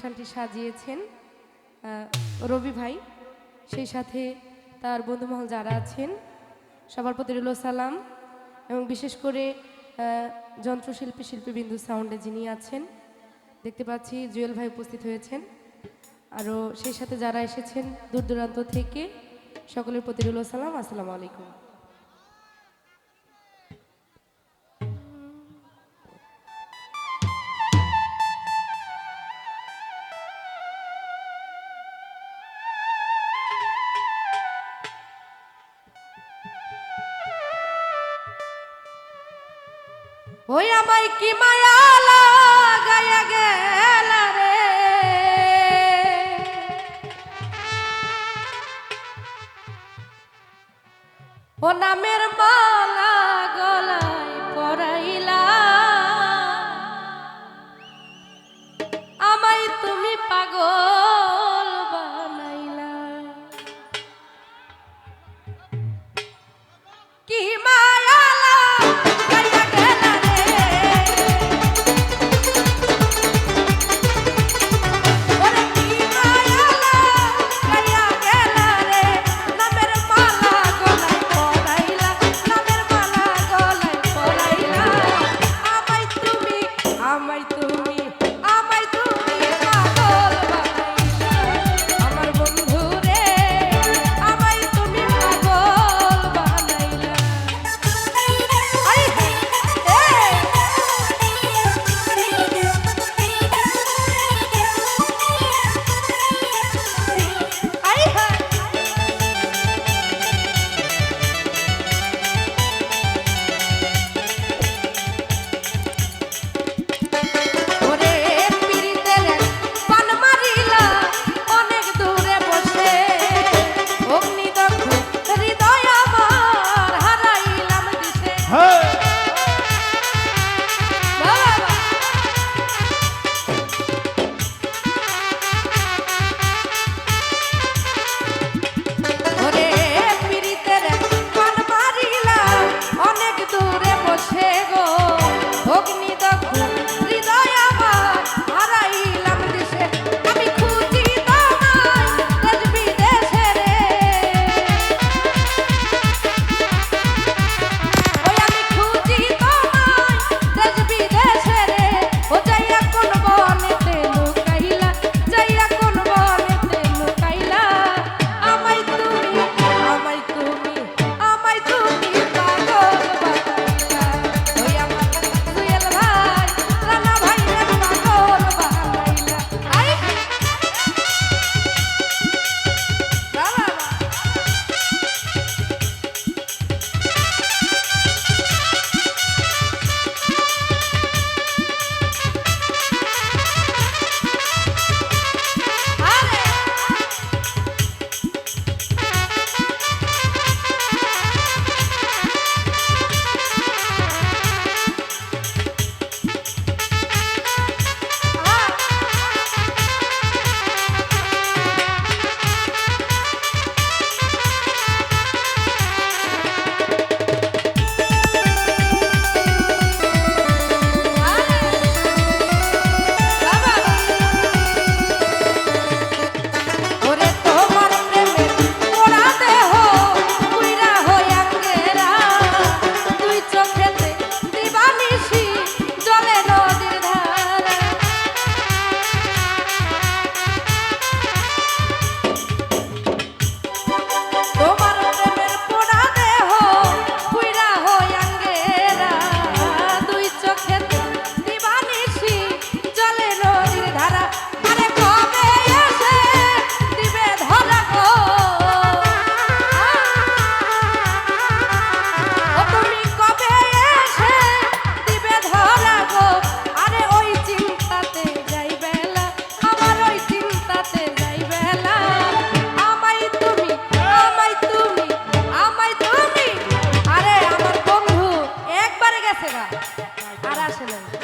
অনুষ্ঠানটি সাজিয়েছেন রবি ভাই, সেই সাথে তার বন্ধুমহল যারা আছেন, সবার প্রতি রুল সালাম এবং বিশেষ করে যন্ত্রশিল্পী শিল্পীবিন্দু সাউন্ডে যিনি আছেন, দেখতে পাচ্ছি জুয়েল ভাই উপস্থিত হয়েছেন। আরও সেই সাথে যারা এসেছেন দূর দূরান্ত থেকে, সকলের প্রতি রুল সালাম। আসসালামু আলাইকুম। ওই আমায় কি মায়া লাগাইয়া গেল রে? ও নামের মালা আমার আর আসে না।